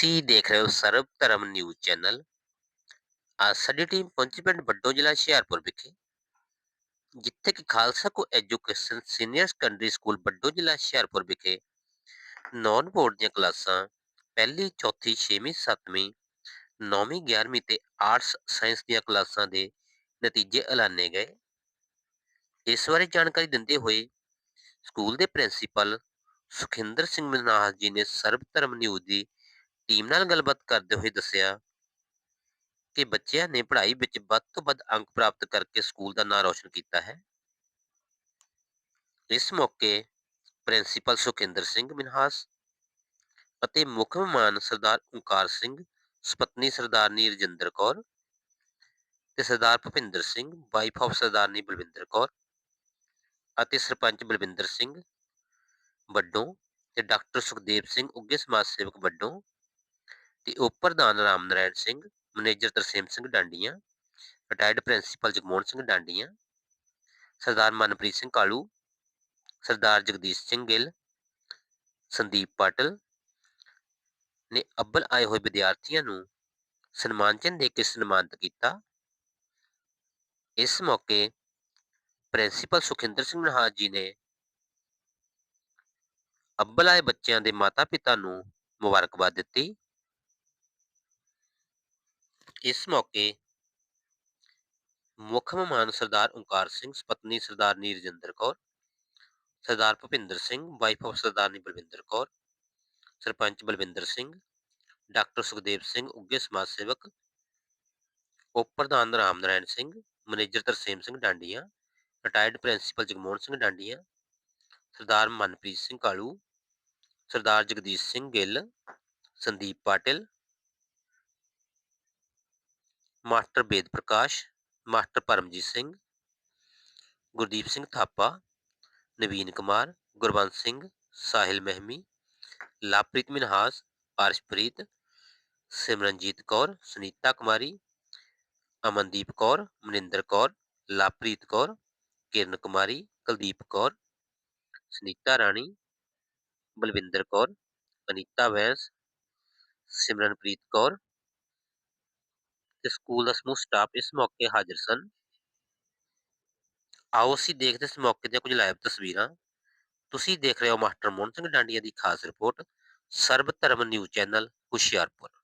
ਤੁਸੀਂ ਦੇਖ ਰਹੇ ਹੋ ਸਰਬ ਧਰਮ ਨਿਊਜ਼ ਚੈਨਲ। ਅੱਜ ਸਾਡੀ ਟੀਮ ਪਹੁੰਚੀ ਪਿੰਡ ਵੱਡੋ ਜ਼ਿਲ੍ਹਾ ਹੁਸ਼ਿਆਰਪੁਰ ਵਿਖੇ, ਜਿੱਥੇ ਕਿ Khalsa co education senior secondary school Vaddo ਜ਼ਿਲ੍ਹਾ ਹੁਸ਼ਿਆਰਪੁਰ ਵਿਖੇ ਨੌਨ ਬੋਰਡ ਦੀਆਂ ਕਲਾਸਾਂ ਪਹਿਲੀ, ਚੌਥੀ, ਛੇਵੀਂ, ਸੱਤਵੀਂ, ਨੌਵੀਂ 11ਵੀਂ ਤੇ ਆਰਟਸ ਸਾਇੰਸ ਦੀਆਂ ਕਲਾਸਾਂ ਦੇ ਨਤੀਜੇ ਐਲਾਨੇ ਗਏ। ਇਸ ਬਾਰੇ ਜਾਣਕਾਰੀ ਦਿੰਦੇ ਹੋਏ ਸਕੂਲ ਦੇ ਪ੍ਰਿੰਸੀਪਲ ਸੁਖਿੰਦਰ ਸਿੰਘ ਮਨਾਹ ਜੀ ਨੇ ਸਰਬ ਧਰਮ ਨਿਊਜ਼ ਦੀ ਟੀਮ ਨਾਲ ਗੱਲਬਾਤ ਕਰਦੇ ਹੋਏ ਦੱਸਿਆ ਕਿ ਬੱਚਿਆਂ ਨੇ ਪੜ੍ਹਾਈ ਵਿੱਚ ਵੱਧ ਤੋਂ ਵੱਧ ਅੰਕ ਪ੍ਰਾਪਤ ਕਰਕੇ ਸਕੂਲ ਦਾ ਨਾਮ ਰੌਸ਼ਨ ਕੀਤਾ ਹੈ। ਇਸ ਮੌਕੇ ਪ੍ਰਿੰਸੀਪਲ ਸੁਖਿੰਦਰ ਸਿੰਘ ਮਨਹਾਸ ਅਤੇ ਮੁੱਖ ਮਹਿਮਾਨ ਸਰਦਾਰ ਓਂਕਾਰ ਸਿੰਘ, ਸੁਪਤਨੀ ਸਰਦਾਰਨੀ ਰਜਿੰਦਰ ਕੌਰ ਤੇ ਸਰਦਾਰ ਭੁਪਿੰਦਰ ਸਿੰਘ ਵਾਈਫ ਆਫ ਸਰਦਾਰਨੀ ਬਲਵਿੰਦਰ ਕੌਰ ਅਤੇ ਸਰਪੰਚ ਬਲਵਿੰਦਰ ਸਿੰਘ ਵੱਡੋਂ ਤੇ ਡਾਕਟਰ ਸੁਖਦੇਵ ਸਿੰਘ ਉੱਗੇ ਸਮਾਜ ਸੇਵਕ ਵੱਡੋਂ ਤੇ ਉਪ ਪ੍ਰਧਾਨ Ram Narayan Singh, manager Tarsem Singh Dandian, retired principal Jagmohan Singh Dandian, Sardar Manpreet Singh Kalu, Sardar Jagdish Singh Gill, Sandeep Patil ਨੇ ਅੱਬਲ ਆਏ ਹੋਏ ਵਿਦਿਆਰਥੀਆਂ ਨੂੰ ਸਨਮਾਨ ਚਿੰਨ੍ਹ ਦੇ ਕੇ ਸਨਮਾਨਿਤ ਕੀਤਾ। ਇਸ ਮੌਕੇ ਪ੍ਰਿੰਸੀਪਲ ਸੁਖਿੰਦਰ ਸਿੰਘ ਨਹਾਜ ਜੀ ਨੇ ਅੱਬਲ ਆਏ ਬੱਚਿਆਂ ਦੇ ਮਾਤਾ-ਪਿਤਾ ਨੂੰ ਮੁਬਾਰਕਬਾਦ ਦਿੱਤੀ। ਇਸ ਮੌਕੇ ਮੁੱਖ ਮਹਿਮਾਨ ਸਰਦਾਰ ਓਂਕਾਰ ਸਿੰਘ ਪਤਨੀ Sardarni Rajinder Kaur Sardar Bhupinder Singh wife of Sardarni Balwinder Kaur sarpanch Balwinder Singh doctor Sukhdev Singh ਉੱਗੇ ਸਮਾਜ ਸੇਵਕ ਉਪ ਪ੍ਰਧਾਨ Ram Narayan Singh manager Tarsem Singh Dandian retired principal Jagmohan Singh Dandian Sardar Manpreet Singh Kalu Sardar Jagdish Singh Gill Sandeep Patil master Ved Prakash master Paramjit Singh Gurdeep Singh Thapa Naveen Kumar Gurbans Singh Sahil Mehmi Lovepreet Minhas Arshpreet Simranjit Kaur Sunita Kumari Amandeep Kaur Maninder Kaur Lovepreet Kaur Kiran Kumari Kuldeep Kaur Sunita Rani Balwinder Kaur Anita Vains Simranpreet Kaur ਤੇ school ਦਾ ਸਮੂਹ staff ਇਸ ਮੌਕੇ ਹਾਜ਼ਰ ਸਨ। ਆਓ ਅਸੀਂ ਦੇਖਦੇ ਇਸ ਮੌਕੇ ਦੀਆਂ ਕੁਝ ਲਾਈਵ ਤਸਵੀਰਾਂ। ਤੁਸੀਂ ਦੇਖ ਰਹੇ ਹੋ ਮਾਸਟਰ ਮੋਹਨ ਸਿੰਘ ਡਾਂਡੀਆ ਦੀ ਖਾਸ ਰਿਪੋਰਟ ਸਰਬ ਧਰਮ ਨਿਊਜ਼ ਚੈਨਲ ਹੁਸ਼ਿਆਰਪੁਰ।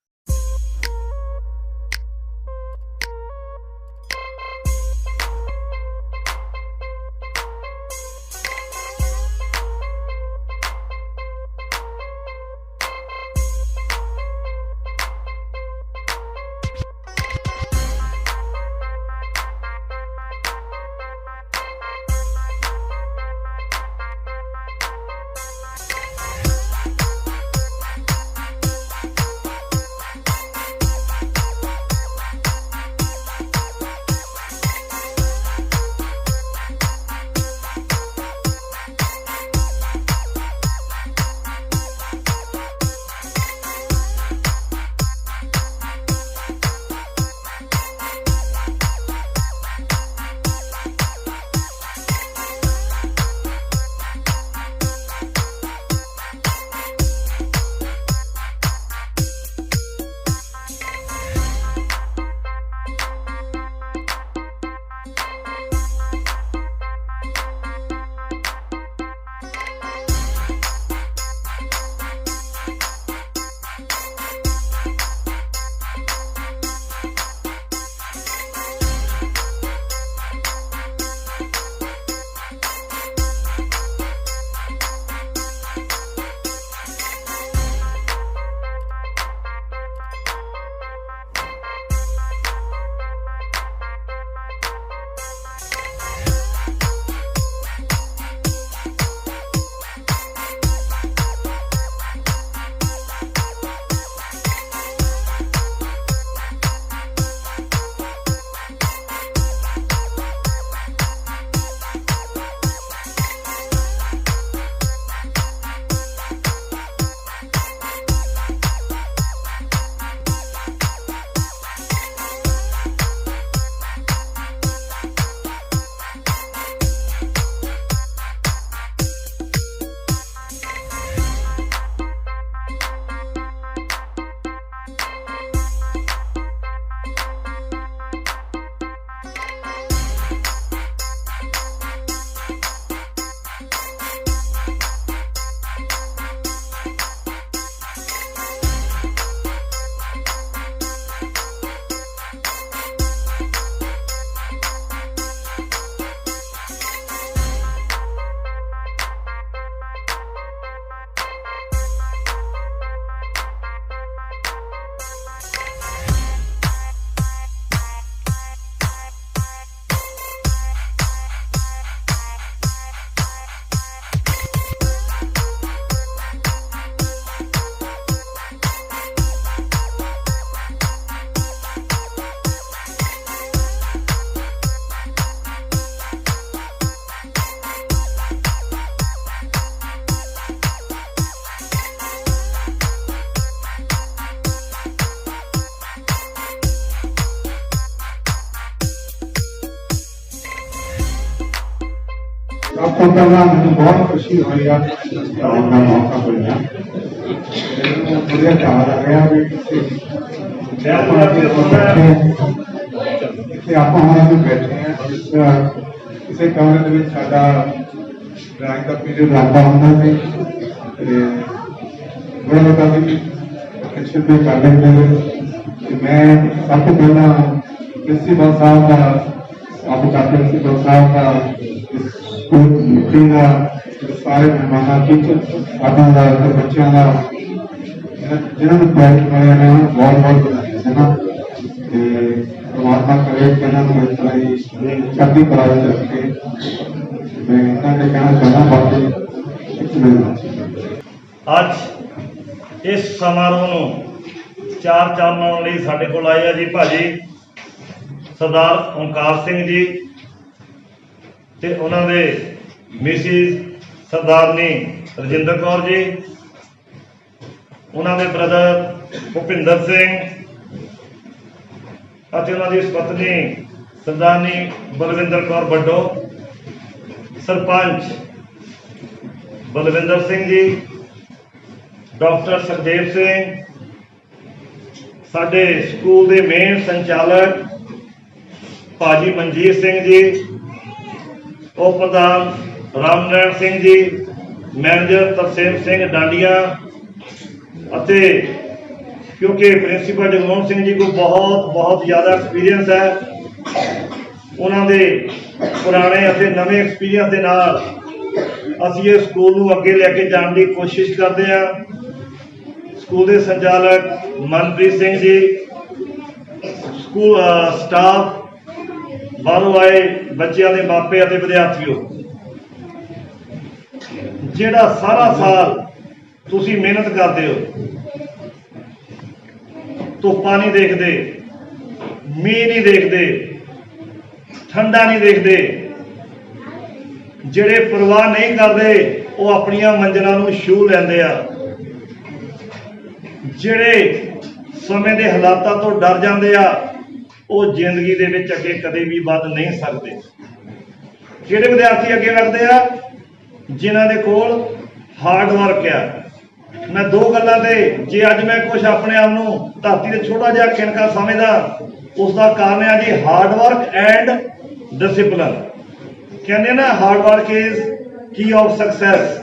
ਸਭ ਤੋਂ ਪਹਿਲਾਂ ਮੈਨੂੰ ਬਹੁਤ ਖੁਸ਼ੀ ਹੋਈ ਆ ਆਉਣ ਦਾ ਮੌਕਾ ਮਿਲਿਆ। ਮੈਨੂੰ ਬੜਾ ਆ ਰਿਹਾ ਵੀ ਕਿਸੇ ਆਪਾਂ ਅੱਗੇ ਬੈਠੇ ਇੱਥੇ ਆਪਾਂ ਹੁਣ ਅਸੀਂ ਬੈਠੇ ਹਾਂ ਇਸ ਕਿਸੇ ਕਮਰੇ ਦੇ ਵਿੱਚ ਸਾਡਾ ਡਰਾਇੰਗ ਦਾ ਪੀਰੀਅਡ ਲੱਗਦਾ ਹੁੰਦਾ ਸੀ ਤੇ ਬੜਾ ਬੜਾ ਵੀ ਐਕਸ਼ਨ ਵੀ ਕਰ ਲੈਂਦੇ ਨੇ। ਮੈਂ ਸਭ ਤੋਂ ਪਹਿਲਾਂ ਪ੍ਰਿੰਸੀਪਲ ਸਾਹਿਬ ਦਾ ਆਪ ਪ੍ਰਿੰਸੀਪਲ ਸਾਹਿਬ ਦਾ ਸਕੂਲ ਦਾ ਸਾਰੇ ਮਹਿਮਾਨਾਂ ਟੀਚਰ ਸਾਡਾ ਦਾ ਤੇ ਬੱਚਿਆਂ ਦਾ ਜਿਹਨਾਂ- ਨੂੰ ਪ੍ਰਾਈਜ਼ ਮਿਲਿਆ ਨੇ ਬਹੁਤ ਬਹੁਤ ਵਧਾਈਆਂ ਦੇਣਾ ਤੇ ਪਰਮਾਤਮਾ ਕਰੇ ਕਿ ਇਹਨਾਂ ਨੂੰ ਇਸ ਤਰ੍ਹਾਂ ਹੀ ਚੜ੍ਹਦੀ ਕਲਾ ਵਿੱਚ ਰੱਖੇ ਮੈਂ ਇਹਨਾਂ ਦੇ ਕਹਿਣਾ ਚਾਹੁੰਦਾ ਬਾਕੀ ਇੱਕ ਮਿੰਟ ਅੱਜ ਇਸ ਸਮਾਰੋਹ ਨੂੰ ਚਾਰ ਚਾਨਣ ਲਈ ਸਾਡੇ ਕੋਲ ਆਏ ਆ ਜੀ ਭਾਜੀ ਸਰਦਾਰ ਓਮਕਾਰ ਸਿੰਘ ਜੀ ਤੇ ਉਹਨਾਂ ਦੇ ਮਿਸਿਸ ਸਰਦਾਰਨੀ ਰਜਿੰਦਰ ਕੌਰ ਜੀ, ਉਹਨਾਂ ਦੇ ਬ੍ਰਦਰ ਭੁਪਿੰਦਰ ਸਿੰਘ ਅਤੇ ਉਹਨਾਂ ਦੀ ਪਤਨੀ ਸਰਦਾਰਨੀ ਬਲਵਿੰਦਰ ਕੌਰ ਵੱਡੋ, ਸਰਪੰਚ ਬਲਵਿੰਦਰ ਸਿੰਘ ਜੀ, ਡਾਕਟਰ ਸੁਖਦੇਵ ਸਿੰਘ, ਸਾਡੇ ਸਕੂਲ ਦੇ ਮੇਨ ਸੰਚਾਲਕ ਭਾਜੀ ਮਨਜੀਤ ਸਿੰਘ ਜੀ ਉਪ ਪ੍ਰਧਾਨ ਰਾਮਨਾਰਾਇਣ ਸਿੰਘ ਜੀ, ਮੈਨੇਜਰ ਤਰਸੇਮ ਸਿੰਘ ਡਾਂਡੀਆ ਅਤੇ ਕਿਉਂਕਿ ਪ੍ਰਿੰਸੀਪਲ ਜਗਮੋਹਨ ਸਿੰਘ ਜੀ ਕੋਲ ਬਹੁਤ ਬਹੁਤ ਜ਼ਿਆਦਾ ਐਕਸਪੀਰੀਅੰਸ ਹੈ, ਉਹਨਾਂ ਦੇ ਪੁਰਾਣੇ ਅਤੇ ਨਵੇਂ ਐਕਸਪੀਰੀਅੰਸ ਦੇ ਨਾਲ ਅਸੀਂ ਇਹ ਸਕੂਲ ਨੂੰ ਅੱਗੇ ਲੈ ਕੇ ਜਾਣ ਦੀ ਕੋਸ਼ਿਸ਼ ਕਰਦੇ ਹਾਂ। ਸਕੂਲ ਦੇ ਸੰਚਾਲਕ ਮਨਪ੍ਰੀਤ ਸਿੰਘ ਜੀ ਸਕੂਲ ਸਟਾਫ ਬਾਹਰੋਂ ਆਏ ਬੱਚਿਆਂ ਦੇ ਮਾਪੇ ਅਤੇ ਵਿਦਿਆਰਥੀਓ, ਜਿਹੜਾ ਸਾਰਾ ਸਾਲ ਤੁਸੀਂ ਮਿਹਨਤ ਕਰਦੇ ਹੋ, ਧੁੱਪਾਂ ਨਹੀਂ ਦੇਖਦੇ, ਮੀਂਹ ਨਹੀਂ ਦੇਖਦੇ, ਠੰਡਾ ਨਹੀਂ ਦੇਖਦੇ, ਜਿਹੜੇ ਪਰਵਾਹ ਨਹੀਂ ਕਰਦੇ, ਉਹ ਆਪਣੀਆਂ ਮੰਜ਼ਲਾਂ ਨੂੰ ਛੂ ਲੈਂਦੇ ਆ। ਜਿਹੜੇ ਸਮੇਂ ਦੇ ਹਾਲਾਤਾਂ ਤੋਂ ਡਰ ਜਾਂਦੇ ਆ ਉਹ ਜ਼ਿੰਦਗੀ ਦੇ ਵਿੱਚ ਅੱਗੇ ਕਦੇ ਵੀ ਵੱਧ ਨਹੀਂ ਸਕਦੇ। ਕਿਹੜੇ ਵਿਦਿਆਰਥੀ ਅੱਗੇ ਵੱਧਦੇ ਆ, ਜਿਨ੍ਹਾਂ ਦੇ ਕੋਲ ਹਾਰਡ ਵਰਕ ਆ, ਮੈਂ ਦੋ ਗੱਲਾਂ ਤੇ, ਜੇ ਅੱਜ ਮੈਂ ਕੁਝ ਆਪਣੇ ਆਪ ਨੂੰ ਧਰਤੀ ਤੇ ਛੋਟਾ ਜਿਹਾ ਕਿਣਕਾ ਸਮਝਦਾ ਉਸ ਦਾ ਕਾਰਨ ਹੈ ਜੀ ਹਾਰਡ ਵਰਕ ਐਂਡ ਡਿਸਪਲਿਨ ਕਹਿੰਦੇ ਨਾ hard work is key of success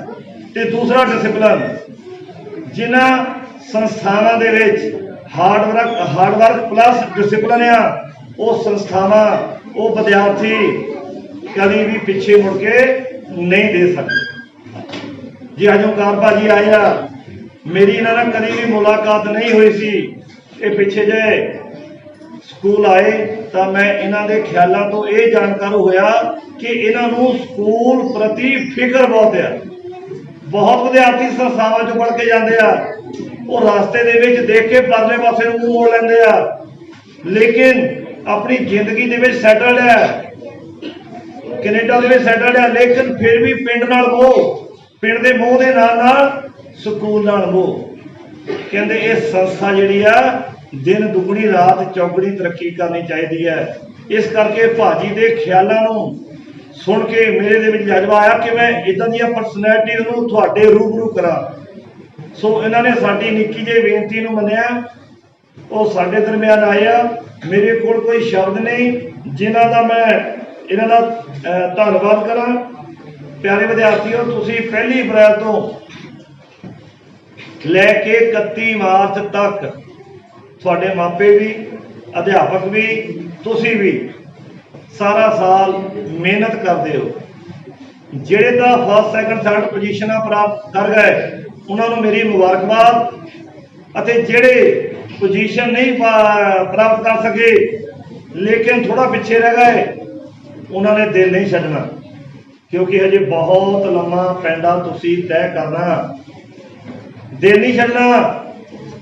ਤੇ ਦੂਸਰਾ ਡਿਸਪਲਿਨ ਜਿਨ੍ਹਾਂ ਸੰਸਥਾਵਾਂ ਦੇ ਵਿੱਚ hard work hard work plus discipline ਆ। ਉਹ ਸੰਸਥਾਵਾਂ, ਉਹ ਵਿਦਿਆਰਥੀ ਕਦੀ ਵੀ ਪਿੱਛੇ ਮੁੜ ਕੇ ਨਹੀਂ ਦੇ ਸਕਦੇ। ਜੀ ਅੱਜ ਕਾਰਬਾਜ਼ੀ ਭਾਜੀ ਆ, ਮੇਰੀ ਇਹਨਾਂ ਨਾਲ ਕਦੀ ਵੀ ਮੁਲਾਕਾਤ ਨਹੀਂ ਹੋਈ ਸੀ। ਇਹ ਪਿੱਛੇ ਜੇ ਸਕੂਲ ਆਏ, ਤਾਂ ਮੈਂ ਇਹਨਾਂ ਦੇ ਖਿਆਲਾਂ ਤੋਂ ਇਹ ਜਾਣਕਾਰ ਹੋਇਆ ਕਿ ਇਹਨਾਂ ਨੂੰ ਸਕੂਲ ਪ੍ਰਤੀ ਫਿਕਰ ਬਹੁਤ ਆ। ਬਹੁਤ ਵਿਦਿਆਰਥੀ ਸੰਸਥਾਵਾਂ ਚੋਂ ਪੜ੍ਹ ਕੇ ਜਾਂਦੇ ਆ। ਉਹ ਰਸਤੇ ਦੇ ਵਿੱਚ ਦੇਖ ਕੇ ਪਰਲੇ ਪਾਸੇ ਨੂੰ ਮੂੰਹ ਮੋੜ ਲੈਂਦੇ ਆ। ਲੇਕਿਨ ਆਪਣੀ ਜ਼ਿੰਦਗੀ ਦੇ ਵਿੱਚ ਸੈਟਲਡ ਹੈ ਕੈਨੇਡਾ ਦੇ ਵਿੱਚ ਸੈਟਲਡ ਹੈ ਲੇਕਿਨ ਫਿਰ ਵੀ ਪਿੰਡ ਨਾਲ ਮੋਹ। ਪਿੰਡ ਦੇ ਮੋਹ ਦੇ ਨਾਲ ਨਾਲ ਸਕੂਲ ਨਾਲ ਮੋਹ। ਕਹਿੰਦੇ ਇਹ ਸੰਸਥਾ ਜਿਹੜੀ ਆ, ਦਿਨ ਦੁਗਣੀ, ਰਾਤ ਚੌਗਣੀ ਤਰੱਕੀ ਕਰਨੀ ਚਾਹੀਦੀ ਹੈ ਇਸ ਕਰਕੇ ਭਾਜੀ ਦੇ ਖਿਆਲਾਂ ਨੂੰ ਸੁਣ ਕੇ ਮੇਰੇ ਦੇ ਵਿੱਚ ਜਜ਼ਬਾ ਆਇਆ ਕਿ ਮੈਂ ਇਦਾਂ ਦੀਆਂ ਪਰਸਨੈਲਿਟੀਜ਼ ਨੂੰ ਤੁਹਾਡੇ ਰੂਬਰੂ ਕਰਾਂ। ਸੋ ਇਹਨਾਂ ਨੇ ਸਾਡੀ ਨਿੱਕੀ ਜਿਹੀ ਬੇਨਤੀ ਨੂੰ ਮੰਨਿਆ। ਉਹ ਸਾਡੇ ਦਰਮਿਆਨ ਆਏ ਆ। ਮੇਰੇ ਕੋਲ ਕੋਈ ਸ਼ਬਦ ਨਹੀਂ, ਜਿਨ੍ਹਾਂ ਦਾ ਮੈਂ ਇਹਨਾਂ ਦਾ ਧੰਨਵਾਦ ਕਰਾਂ। ਪਿਆਰੇ ਵਿਦਿਆਰਥੀਓ, ਤੁਸੀਂ ਪਹਿਲੀ ਅਪ੍ਰੈਲ ਤੋਂ ਲੈ ਕੇ 31 ਮਾਰਚ ਤੱਕ ਤੁਹਾਡੇ ਮਾਪੇ ਵੀ, ਅਧਿਆਪਕ ਵੀ, ਤੁਸੀਂ ਵੀ ਸਾਰਾ ਸਾਲ ਮਿਹਨਤ ਕਰਦੇ ਹੋ। ਜਿਹੜੇ ਤਾਂ ਫਸਟ ਸੈਕੰਡ ਥਰਡ ਪੋਜੀਸ਼ਨਾਂ ਪ੍ਰਾਪਤ ਕਰ ਗਏ ਉਹਨਾਂ ਨੂੰ ਮੇਰੀ ਮੁਬਾਰਕਬਾਦ ਅਤੇ ਜਿਹੜੇ ਪੋਜੀਸ਼ਨ ਨਹੀਂ ਪਾ- ਪ੍ਰਾਪਤ ਕਰ ਸਕੇ, ਲੇਕਿਨ ਥੋੜਾ ਪਿੱਛੇ ਰਹਿ ਗਏ, ਉਹਨਾਂ ਨੇ ਦਿਲ ਨਹੀਂ ਛੱਡਣਾ। ਕਿਉਂਕਿ ਹਜੇ ਬਹੁਤ ਲੰਮਾ ਪੈਂਡਾ ਤੁਸੀਂ ਤੈਅ ਕਰਨਾ। ਦਿਲ ਨਹੀਂ ਛੱਡਣਾ।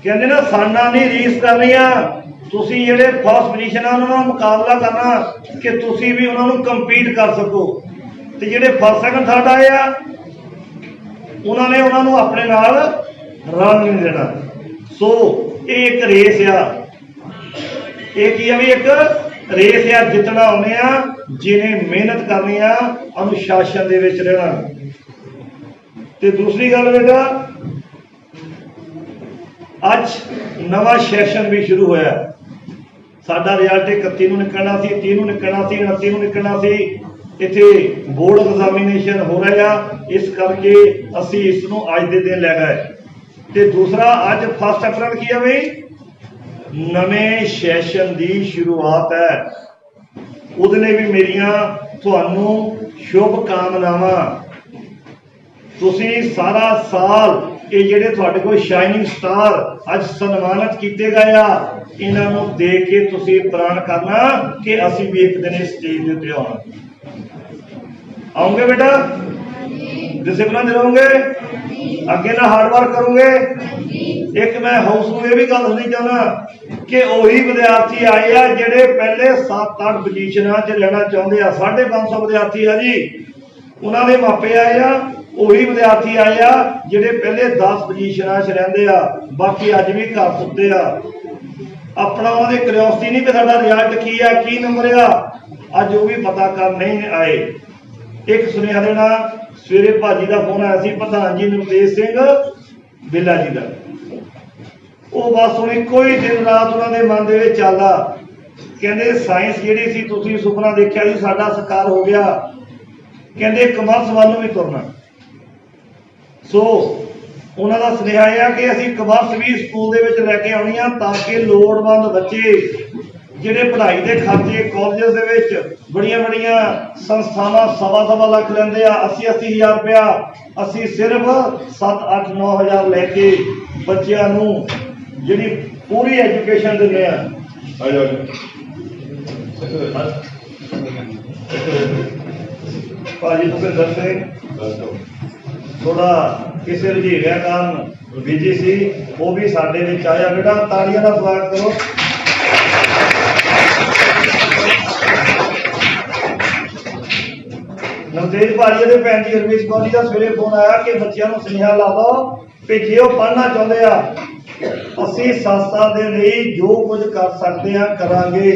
ਕਹਿੰਦੇ ਨਾ, ਸਾਨਾ ਨਹੀਂ ਰੀਸ ਕਰਨੀਆਂ। ਤੁਸੀਂ ਜਿਹੜੇ ਫਸਟ ਪੋਜੀਸ਼ਨ ਆ, ਉਹਨਾਂ ਨਾਲ ਮੁਕਾਬਲਾ ਕਰਨਾ ਕਿ ਤੁਸੀਂ ਵੀ ਉਹਨਾਂ ਨੂੰ ਕੰਪੀਟ ਕਰ ਸਕੋ। ਤੇ ਜਿਹੜੇ ਫਸਟ ਸੈਕੰਡ ਥਰਡ ਆਏ ਆ ਉਹਨਾਂ ਨੇ ਉਹਨਾਂ ਨੂੰ ਆਪਣੇ ਨਾਲ ਰਲ ਨਹੀਂ ਦੇਣਾ। ਸੋ, ਇਹ ਇੱਕ ਰੇਸ ਆ। ਇਹ ਕੀ ਆ ਵੀ ਇੱਕ ਰੇਸ ਆ, ਜਿੱਤਣਾ ਆਉਨੇ ਆ, ਜਿਹਨੇ ਮਿਹਨਤ ਕਰਨੀ ਆ, ਅਨੁਸ਼ਾਸਨ ਦੇ ਵਿੱਚ ਰਹਿਣਾ। ਤੇ ਦੂਸਰੀ ਗੱਲ ਬੇਟਾ, ਅੱਜ ਨਵਾਂ ਸੈਸ਼ਨ ਵੀ ਸ਼ੁਰੂ ਹੋਇਆ। ਸਾਡਾ ਰਿਜ਼ਲਟ 31 ਨੂੰ ਨਿਕਲਣਾ ਸੀ 30 ਨੂੰ ਨਿਕਲਣਾ ਸੀ 29 ਨੂੰ ਨਿਕਲਣਾ ਸੀ। ਇੱਥੇ ਬੋਰਡ ਐਗਜ਼ਾਮੀਨੇਸ਼ਨ ਹੋ ਰਿਹਾ ਇਸ ਕਰਕੇ ਅਸੀਂ ਇਸ ਨੂੰ ਅੱਜ ਦੇ ਦਿਨ ਲੈ ਗਏ। ਤੇ ਦੂਸਰਾ, ਅੱਜ ਫਸਟ ਅਪ੍ਰੈਲ ਕੀ ਆਵੇ ਨਵੇਂ ਸੈਸ਼ਨ ਦੀ ਸ਼ੁਰੂਆਤ ਹੈ। ਉਹਦੇ ਲਈ ਵੀ ਮੇਰੀਆਂ ਤੁਹਾਨੂੰ ਸ਼ੁਭ ਕਾਮਨਾਵਾਂ ਤੁਸੀਂ ਸਾਰਾ ਸਾਲ ਕਿ ਜਿਹੜੇ ਤੁਹਾਡੇ ਕੋਲ ਸ਼ਾਈਨਿੰਗ ਸਟਾਰ ਅੱਜ ਸਨਮਾਨਿਤ ਕੀਤੇ ਗਏ ਆ, ਇਹਨਾਂ ਨੂੰ ਦੇਖ ਕੇ ਤੁਸੀਂ ਪ੍ਰਾਣ ਕਰਨਾ ਕਿ ਅਸੀਂ ਵੀ ਇੱਕ ਦਿਨ ਇਸ ਸਟੇਜ ਦੇ ਉੱਤੇ ਆਉਣਾ। ਆਉਂਗੇ ਬੇਟਾ? ਡਿਸਪਲਿਨ ਰਹੋਗੇ? ਅੱਗੇ ਨਾ ਹਾਰਡ ਵਰਕ ਕਰੋਗੇ? ਇੱਕ ਮੈਂ ਹਾਊਸ ਨੂੰ ਇਹ ਵੀ ਗੱਲ ਦੱਸਣੀ ਚਾਹੁੰਦਾ ਕਿ ਉਹੀ ਵਿਦਿਆਰਥੀ ਆਏ ਆ ਜਿਹੜੇ ਪਹਿਲੇ 7-8 ਪੋਜੀਸ਼ਨਾਂ 'ਚ ਲੈਣਾ ਚਾਹੁੰਦੇ ਆ 550 ਵਿਦਿਆਰਥੀ ਆ ਜੀ। ਉਹਨਾਂ ਦੇ ਮਾਪੇ ਆਏ ਆ ਉਹੀ ਵਿਦਿਆਰਥੀ ਆਏ ਆ, ਜਿਹੜੇ ਪਹਿਲੇ 10 ਪੋਜੀਸ਼ਨਾਂ 'ਚ ਰਹਿੰਦੇ ਆ, ਬਾਕੀ ਅੱਜ ਵੀ ਘਰ ਸੁੱਤੇ ਆ। ਆਪਣਾ ਉਹਦੇ ਦੀ ਨਹੀਂ ਕਿ ਸਾਡਾ ਰਿਜ਼ਲਟ ਕੀ ਆ, ਕੀ ਨੰਬਰ ਆ, ਅੱਜ ਉਹ ਵੀ ਪਤਾ ਕਰ ਨਹੀਂ ਆਏ। ਇੱਕ ਸੁਨੇਹਾ ਦੇਣਾ, ਸਵੇਰੇ ਭਾਜੀ ਦਾ ਫੋਨ ਆਇਆ ਸੀ, ਪ੍ਰਧਾਨ ਜੀ ਨਵਤੇਜ ਸਿੰਘ, ਬਿੱਲਾ ਜੀ ਦਾ। ਉਹ ਬਸ ਹੁਣ ਇੱਕੋ ਹੀ ਦਿਨ ਰਾਤ ਉਹਨਾਂ ਦੇ ਮਨ ਦੇ ਵਿੱਚ ਚੱਲਦਾ। ਕਹਿੰਦੇ ਸਾਇੰਸ ਜਿਹੜੀ ਸੀ, ਤੁਸੀਂ ਸੁਪਨਾ ਦੇਖਿਆ ਸੀ, ਸਾਡਾ ਸਾਕਾਰ ਹੋ ਗਿਆ। ਕਹਿੰਦੇ ਕਮਰਸ ਵੱਲ ਨੂੰ ਵੀ ਤੁਰਨਾ। ਸੋ ਉਹਨਾਂ ਦਾ ਸੁਨੇਹਾ ਇਹ ਆ ਕਿ ਅਸੀਂ ਕਮਰਸ ਵੀ ਸਕੂਲ ਦੇ ਵਿੱਚ ਲੈ ਕੇ ਆਉਣੀ ਆ ਤਾਂ ਕਿ ਲੋੜਵੰਦ ਬੱਚੇ ਜਿਹੜੇ ਪੜ੍ਹਾਈ ਦੇ ਖਰਚੇ ਕਾਲਜਸ ਦੇ ਵਿੱਚ ਬੜੀਆਂ ਬੜੀਆਂ ਸੰਸਥਾਵਾਂ ਸਵਾ ਸਵਾ ਲੱਖ ਲੈਂਦੇ ਆ 80 80 ਹਜ਼ਾਰ ਰੁਪਇਆ ਅਸੀਂ ਸਿਰਫ 7 8 9 ਹਜ਼ਾਰ ਲੈ ਕੇ ਬੱਚਿਆਂ ਨੂੰ ਜਿਹੜੀ ਪੂਰੀ ਐਜੂਕੇਸ਼ਨ ਦਿੰਦੇ ਆ। ਆ ਜਾ। ਭਾਜੀ ਤੁਸੀਂ ਦੱਸੇ। ਥੋੜਾ ਕਿਸੇ ਰੁਝੇਵਿਆਂ ਕਾਰਨ ਬਿਜ਼ੀ ਸੀ, ਉਹ ਵੀ ਸਾਡੇ ਵਿੱਚ ਆਇਆ। ਬੇਟਾ, ਤਾੜੀਆਂ ਦਾ ਸਵਾਗਤ ਕਰੋ। ਨਵਤੇਜ ਭਾਜੀ ਦੇ ਭੈਣ ਜੀ ਰਮੇਸ਼ ਕੌਰ ਜੀ ਦਾ ਸਵੇਰੇ ਫੋਨ ਆਇਆ ਕਿ ਬੱਚਿਆਂ ਨੂੰ ਸੁਨੇਹਾ ਲਾ ਦੋ ਕਿ ਜੇ ਉਹ ਪੜ੍ਹਨਾ ਚਾਹੁੰਦੇ ਆ, ਅਸੀਂ ਸੰਸਥਾ ਦੇ ਲਈ ਜੋ ਕੁਝ ਕਰ ਸਕਦੇ ਆ, ਕਰਾਂਗੇ।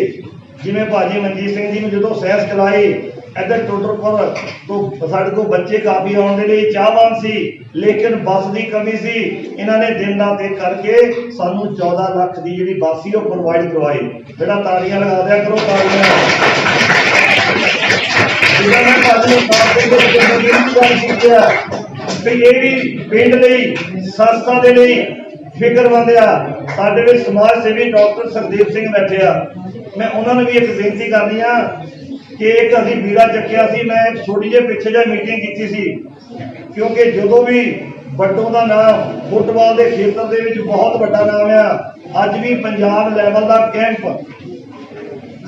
ਜਿਵੇਂ ਭਾਜੀ ਮਨਜੀਤ ਸਿੰਘ ਜੀ ਨੂੰ ਜਦੋਂ ਸਹਿਸ ਚਲਾਈ ਇੱਧਰ ਟੋਟਰਪੁਰ ਤੋਂ ਸਾਡੇ ਕੋਲ ਬੱਚੇ ਕਾਫੀ ਆਉਣ ਦੇ ਲਈ ਚਾਹਵਾਨ ਸੀ, ਲੇਕਿਨ ਬੱਸ ਦੀ ਕਮੀ ਸੀ। ਇਹਨਾਂ ਨੇ ਦਿਨ ਰਾਤ ਇੱਕ ਕਰਕੇ ਸਾਨੂੰ 14 ਲੱਖ ਦੀ ਜਿਹੜੀ ਬੱਸ ਸੀ, ਉਹ ਪ੍ਰੋਵਾਈਡ ਕਰਵਾਈ। ਜਿਹੜਾ ਤਾੜੀਆਂ ਲਗਾ ਦਿਆ ਕਰੋ, ਤਾੜੀਆਂ। ਜਿਹੜਾ ਮੈਂ ਭਾਜੀ ਨੂੰ ਗੱਲ ਕੀਤੀ ਆ ਵੀ ਇਹ ਵੀ ਪਿੰਡ ਲਈ, ਸੰਸਥਾ ਦੇ ਲਈ ਫਿਕਰਮੰਦ ਆ। ਸਾਡੇ ਵਿੱਚ ਸਮਾਜ ਸੇਵੀ ਡਾਕਟਰ ਸਰਦੀਪ ਸਿੰਘ ਬੈਠੇ ਆ। ਮੈਂ ਉਹਨਾਂ ਨੂੰ ਵੀ ਇੱਕ ਬੇਨਤੀ ਕਰਨੀ ਆ ਕੇਕ ਅਸੀਂ ਵੀਰਾ ਚੱਕਿਆ ਸੀ, ਮੈਂ ਛੋਟੀ ਜਿਹੀ ਪਿੱਛੇ ਜਿਹੀ ਮੀਟਿੰਗ ਕੀਤੀ ਸੀ। ਕਿਉਂਕਿ ਜਦੋਂ ਵੀ ਵੱਡੋਂ ਦਾ ਨਾਮ ਫੁੱਟਬਾਲ ਦੇ ਖੇਤਰ ਦੇ ਵਿੱਚ ਬਹੁਤ ਵੱਡਾ ਨਾਮ ਆ, ਅੱਜ ਵੀ ਪੰਜਾਬ ਲੈਵਲ ਦਾ camp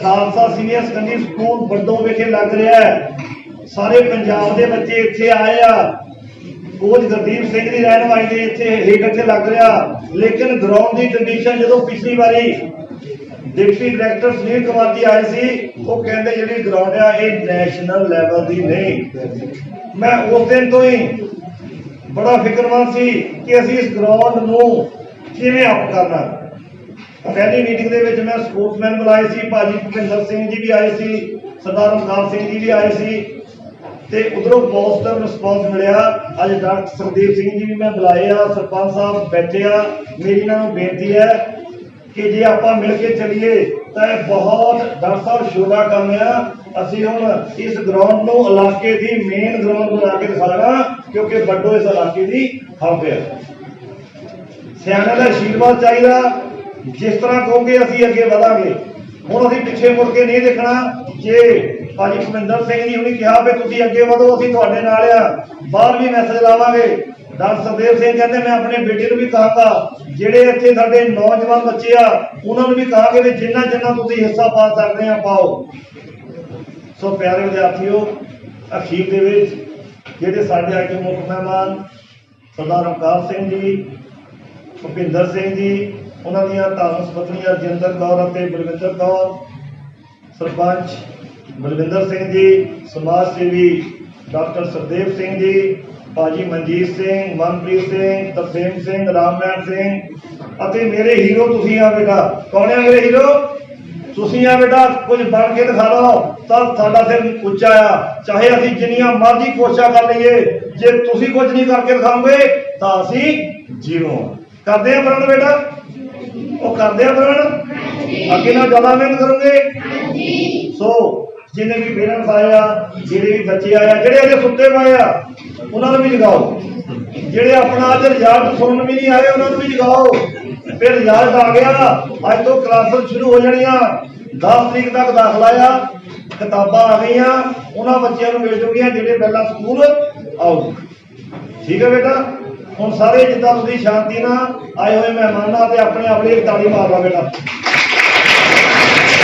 Khalsa senior secondary school Vaddon ਵਿਖੇ ਲੱਗ ਰਿਹਾ ਹੈ। ਸਾਰੇ ਪੰਜਾਬ ਦੇ ਬੱਚੇ ਇੱਥੇ ਆਏ ਆ। ਕੋਚ ਗੁਰਦੀਪ ਸਿੰਘ ਦੀ ਰਹਿਨਮਾਈ ਦੇ ਇੱਥੇ ਹੇਠ ਇੱਥੇ ਲੱਗ ਰਿਹਾ। ਲੇਕਿਨ ਗਰਾਊਂਡ ਦੀ ਕੰਡੀਸ਼ਨ ਜਦੋਂ ਪਿਛਲੀ ਵਾਰੀ ਡਿਪਟੀ ਡਾਇਰੈਕਟਰ ਸੁਨੀਲ ਕੁਮਾਰ ਜੀ ਆਏ ਸੀ। ਉਹ ਕਹਿੰਦੇ ਜਿਹੜੀ ਗਰਾਊਂਡ ਆ, ਇਹ ਨੈਸ਼ਨਲ ਲੈਵਲ ਦੀ ਨਹੀਂ। ਮੈਂ ਉਸ ਦਿਨ ਤੋਂ ਹੀ ਬੜਾ ਫਿਕਰਮੰਦ ਸੀ ਕਿ ਅਸੀਂ ਇਸ ਗਰਾਊਂਡ ਨੂੰ ਕਿਵੇਂ ਅਪ ਕਰਨਾ। ਪਹਿਲੀ ਮੀਟਿੰਗ ਦੇ ਵਿੱਚ ਮੈਂ ਸਪੋਰਟਸਮੈਨ ਬੁਲਾਏ ਸੀ, ਭਾਜੀ ਭੁਪਿੰਦਰ ਸਿੰਘ ਜੀ ਵੀ ਆਏ ਸੀ, ਸਰਦਾਰ ਓਮਕਾਰ ਸਿੰਘ ਜੀ ਵੀ ਆਏ ਸੀ। ਤੇ ਉਧਰੋਂ ਪੋਜ਼ਿਟਿਵ ਰਿਸਪੌਂਸ ਮਿਲਿਆ। ਅੱਜ ਡਾਕਟਰ ਸਰਦੀਪ ਸਿੰਘ ਜੀ ਵੀ ਮੈਂ ਬੁਲਾਏ ਆ, ਸਰਪੰਚ ਸਾਹਿਬ ਬੈਠੇ ਆ। ਮੇਰੀ ਇਹਨਾਂ ਨੂੰ ਬੇਨਤੀ ਹੈ ਕਿ ਜੇ ਆਪਾਂ ਮਿਲ ਕੇ ਚੱਲੀਏ ਤਾਂ ਇਹ ਬਹੁਤ ਡਾਕਟਰ ਸਾਹਿਬ ਸ਼ੋਭਾ ਕੰਮ ਆ। ਅਸੀਂ ਹੁਣ ਇਸ ਗਰਾਊਂਡ ਨੂੰ ਇਲਾਕੇ ਦੀ ਮੇਨ ਗਰਾਊਂਡ ਬਣਾ ਕੇ ਦਿਖਾਣਾ ਕਿਉਂਕਿ ਵੱਡੋ ਇਸ ਇਲਾਕੇ ਦੀ ਹੱਬ ਹੈ ਸਿਆਣਿਆਂ ਦਾ ਆਸ਼ੀਰਵਾਦ ਚਾਹੀਦਾ। ਜਿਸ ਤਰ੍ਹਾਂ ਕਹੋਗੇ ਅਸੀਂ ਅੱਗੇ ਵਧਾਂਗੇ। ਹੁਣ ਅਸੀਂ ਪਿੱਛੇ ਮੁੜ ਕੇ ਨਹੀਂ ਦੇਖਣਾ। ਜੇ ਭਾਜੀ ਭੁਪਿੰਦਰ ਸਿੰਘ ਜੀ ਹੁਣੀ ਕਿਹਾ ਵੀ ਤੁਸੀਂ ਅੱਗੇ ਵਧੋ, ਅਸੀਂ ਤੁਹਾਡੇ ਨਾਲ ਆ। ਬਾਹਰ ਵੀ ਮੈਸੇਜ ਲਾਵਾਂਗੇ। ਡਾਕਟਰ ਸਰਦੇਵ ਸਿੰਘ ਕਹਿੰਦੇ, ਮੈਂ ਆਪਣੇ ਬੇਟੇ ਨੂੰ ਵੀ ਕਹਾਂਗਾ, ਜਿਹੜੇ ਇੱਥੇ ਸਾਡੇ ਨੌਜਵਾਨ ਬੱਚੇ ਆ, ਉਹਨਾਂ ਨੂੰ ਵੀ ਕਹਾਂਗੇ ਵੀ ਜਿੰਨਾ ਜਿੰਨਾ ਤੁਸੀਂ ਹਿੱਸਾ ਪਾ ਸਕਦੇ ਆ, ਪਾਓ। ਸੋ ਪਿਆਰੇ ਵਿਦਿਆਰਥੀਓ, ਅਖੀਰ ਦੇ ਵਿੱਚ ਜਿਹੜੇ ਸਾਡੇ ਅੱਜ ਮੁੱਖ ਮਹਿਮਾਨ, ਸਰਦਾਰ ਓਮਕਾਰ ਸਿੰਘ ਜੀ, ਭੁਪਿੰਦਰ ਸਿੰਘ ਜੀ, ਉਹਨਾਂ ਦੀਆਂ ਧਾਰਮਿਕ ਪਤਨੀਆਂ ਰਜਿੰਦਰ ਕੌਰ ਅਤੇ ਬਲਵਿੰਦਰ ਕੌਰ, ਸਰਪੰਚ ਬਲਵਿੰਦਰ ਸਿੰਘ ਜੀ, ਸਮਾਜ ਸੇਵੀ ਡਾਕਟਰ ਸਰਦੇਵ ਸਿੰਘ ਜੀ ਭਾਜੀ ਮਨਜੀਤ ਸਿੰਘ ਮਨਪ੍ਰੀਤ ਸਿੰਘ ਤਰਸੇਮ ਸਿੰਘ ਰਾਮਨਾਥ ਸਿੰਘ ਅਤੇ ਮੇਰੇ ਹੀਰੋ ਤੁਸੀਂ ਆ ਬੇਟਾ। ਕੌਣ ਹੈ ਮੇਰੇ ਹੀਰੋ? ਤੁਸੀਂ ਆ ਬੇਟਾ ਕੁਝ ਬਣ ਕੇ ਦਿਖਾ ਲਓ ਤਾਂ ਸਾਡਾ ਸਿਰ ਉੱਚਾ ਆ। ਚਾਹੇ ਅਸੀਂ ਜਿੰਨੀਆਂ ਮਰਜ਼ੀ ਕੋਸ਼ਿਸ਼ਾਂ ਕਰ ਲਈਏ ਜੇ ਤੁਸੀਂ ਕੁਝ ਨਹੀਂ ਕਰਕੇ ਦਿਖਾਓਗੇ ਤਾਂ ਅਸੀਂ ਜ਼ੀਰੋ ਕਰਦੇ ਆ ਪ੍ਰਣ ਬੇਟਾ? ਉਹ ਕਰਦੇ ਆ ਪ੍ਰਣ? ਅੱਗੇ ਨਾਲ ਜ਼ਿਆਦਾ ਮਿਹਨਤ ਕਰੋਗੇ? ਸੋ ਜਿੰਨੇ ਵੀ ਪੇਰੈਂਟਸ ਆਏ ਜਿਹੜੇ ਵੀ ਬੱਚੇ ਆਏ ਆ ਜਿਹੜੇ ਅਜੇ ਸੁੱਤੇ ਪਏ ਆ, ਉਹਨਾਂ ਨੂੰ ਵੀ ਜਗਾਓ। ਜਿਹੜੇ ਆਪਣਾ ਅੱਜ ਰਿਜ਼ਲਟ ਸੁਣਨ ਵੀ ਨਹੀਂ ਆਏ, ਉਹਨਾਂ ਨੂੰ ਵੀ ਜਗਾਓ। ਫਿਰ ਰਿਜ਼ਲਟ ਆ ਗਿਆ ਅੱਜ ਤੋਂ ਕਲਾਸਾਂ ਸ਼ੁਰੂ ਹੋ ਜਾਣੀਆਂ। 10 ਤਰੀਕ ਤੱਕ ਦਾਖਲਾ ਆ, ਕਿਤਾਬਾਂ ਆ ਗਈਆਂ, ਉਹਨਾਂ ਬੱਚਿਆਂ ਨੂੰ ਮਿਲ ਜੂਗੀਆਂ, ਜਿਹੜੇ ਪਹਿਲਾਂ ਸਕੂਲ ਆਉ ਠੀਕ ਹੈ ਬੇਟਾ? ਹੁਣ ਸਾਰੇ ਜਿੱਦਾਂ ਤੁਸੀਂ ਸ਼ਾਂਤੀ ਨਾਲ ਆਏ ਹੋਏ ਮਹਿਮਾਨਾਂ ਤੇ ਆਪਣੇ ਆਪਣੇ ਇੱਕ ਤਾੜੀ ਮਾਰਦਾ ਬੇਟਾ ਵਾਹਿਗੁਰੂ ਜੀ ਕਾ ਖਾਲਸਾ, ਵਾਹਿਗੁਰੂ ਜੀ ਕੀ ਫਤਿਹ।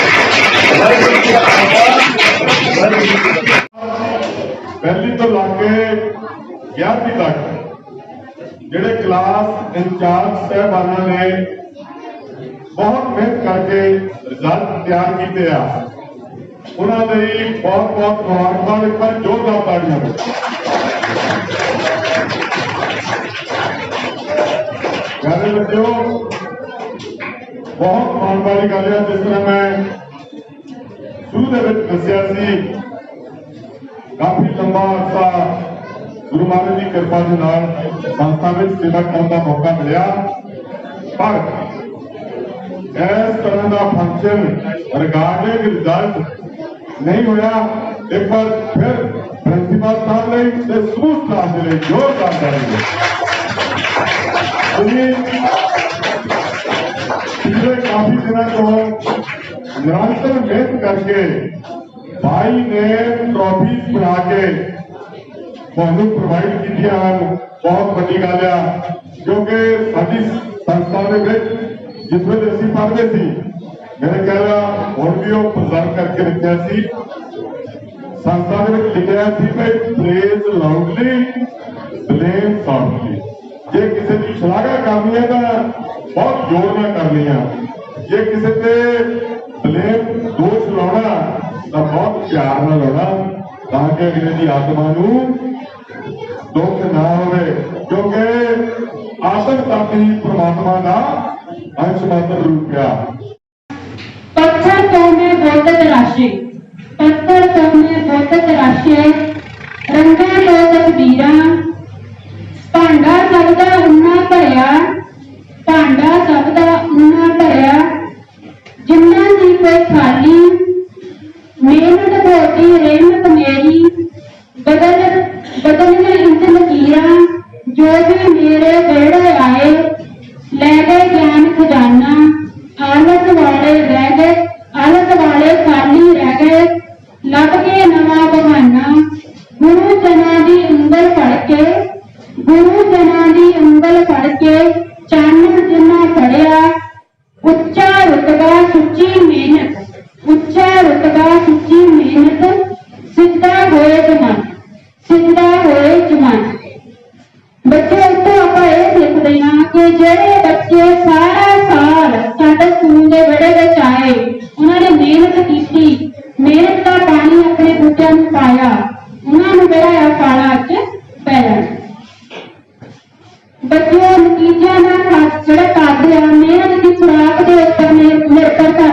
ਪਹਿਲੀ ਤੋਂ ਲੱਗ ਕੇ 11ਵੀਂ ਤੱਕ, ਜਿਹੜੇ ਕਲਾਸ ਇੰਚਾਰਜ ਸਹਿਬਾਨਾਂ ਨੇ ਬਹੁਤ ਮਿਹਨਤ ਕਰਕੇ ਰਿਜ਼ਲਟ ਤਿਆਰ ਕੀਤੇ ਆ। ਉਹਨਾਂ ਦੇ ਲਈ ਬਹੁਤ ਬਹੁਤ ਮੁਬਾਰਕਾਂ ਇੱਕ ਵਾਰ ਜ਼ੋਰਦਾਰ ਤਾੜੀਆਂ ਦਿਓ ਪਿਆਰੇ ਬੱਚਿਓ, ਬਹੁਤ ਮਾਣ ਵਾਲੀ ਗੱਲ ਹੈ ਜਿਸ ਤਰ੍ਹਾਂ ਮੈਂ ਸ਼ੁਰੂ ਦੇ ਵਿੱਚ ਦੱਸਿਆ ਸੀ। ਕਾਫੀ ਲੰਬਾ ਅਰਸਾ ਗੁਰੂ ਮਹਾਰਾਜ ਦੀ ਕਿਰਪਾ ਦੇ ਨਾਲ ਸੰਸਥਾ ਵਿੱਚ ਸੇਵਾ ਕਰਨ ਦਾ ਮੌਕਾ ਮਿਲਿਆ। ਪਰ ਇਸ ਤਰ੍ਹਾਂ ਦਾ ਫੰਕਸ਼ਨ ਰਿਗਾਰਡਿੰਗ ਰਿਜ਼ਲਟ ਨਹੀਂ ਹੋਇਆ। ਇੱਕ ਵਾਰ ਫਿਰ ਪ੍ਰਿੰਸੀਪਲ ਸਾਹਿਬ ਲਈ ਤੇ ਸਮੂਹ ਸਟਾਫ ਦੇ ਲਈ ਜ਼ੋਰਦਾਰ ਤਾੜੀਆਂ ਤੁਸੀਂ ਪਿਛਲੇ ਕਾਫੀ ਦਿਨਾਂ ਤੋਂ ਨਿਰੰਤਰ ਮਿਹਨਤ ਕਰਕੇ ਭਾਈ ਨੇ ਟਰੋਫੀ ਬਣਾ ਕੇ ਤੁਹਾਨੂੰ ਪ੍ਰੋਵਾਈਡ ਕੀਤੀਆਂ ਹਨ ਬਹੁਤ ਵੱਡੀ ਗੱਲ ਆ ਕਿਉਂਕਿ ਸਾਡੀ ਸੰਸਥਾ ਦੇ ਵਿੱਚ, ਜਿਸ ਵੇਲੇ ਅਸੀਂ ਪੜ੍ਹਦੇ ਸੀ, ਮੇਰੇ ਖਿਆਲ ਹੁਣ ਵੀ ਉਹ ਪ੍ਰਜ਼ਰਵ ਕਰਕੇ ਰੱਖਿਆ ਸੀ। ਸੰਸਥਾ ਦੇ ਵਿੱਚ ਲਿਖਿਆ ਸੀ ਕਿ ਪ੍ਰੇਜ਼ ਲਾਊਡਲੀ ਬਲੇਮ ਸਾਫਟਲੀ ਜੇ ਕਿਸੇ ਦੀ ਸ਼ਲਾਘਾ ਕਰਨੀ ਹੈ ਤਾਂ ਬਹੁਤ ਜ਼ੋਰ ਨਾਲ ਕਰਨੀ ਆ। ਜੇ ਕਿਸੇ ਤੇ ਪਲੇਟ ਦੋਸ਼ ਲਾਉਣਾ ਤਾਂ ਬਹੁਤ ਪਿਆਰ ਨਾਲ ਲਾਉਣਾ, ਤਾਂ ਕਿ ਅਗਲੇ ਦੀ ਆਤਮਾ ਨੂੰ ਦੁੱਖ ਨਾ ਹੋਵੇ, ਕਿਉਂਕਿ ਆਤਮ ਤੱਕ ਹੀ ਪ੍ਰਮਾਤਮਾ ਦਾ ਅੰਸ਼ ਮਾਤਰ ਰੂਪ ਆ। ਪੱਥਰ ਤੋਂ ਮੈਂ ਬੋਧਤ ਰਾਸ਼ੀ, ਪੱਥਰ ਤੋਂ ਮੈਂ ਬੋਧਤ ਰਾਸ਼ੀ ਰੰਗਾਂ ਤੋਂ ਤਸਵੀਰਾਂ ਭਾਂਡਾ ਸਭ ਦਾ ਉਨਾ ਭਰਿਆ, ਭਾਂਡਾ ਸਭ ਦਾ ਉਨਾ ਭਰਿਆ, ਜਿੰਨਾ ਦੀ ਕੋਈ ਖਾਲੀ ਮਿਹਨਤ ਹੋਤੀ ਫਲ ਪੈ ਜਾਣਾ ਬੱਚੇ ਨਤੀਜਿਆਂ ਨਾਲ ਜਿਹੜਾ ਕਰਦੇ ਆ, ਮਿਹਨਤ ਦੀ ਖੁਰਾਕ ਦੇ ਉੱਪਰ ਨਿਰਭਰ ਕਰਦਾ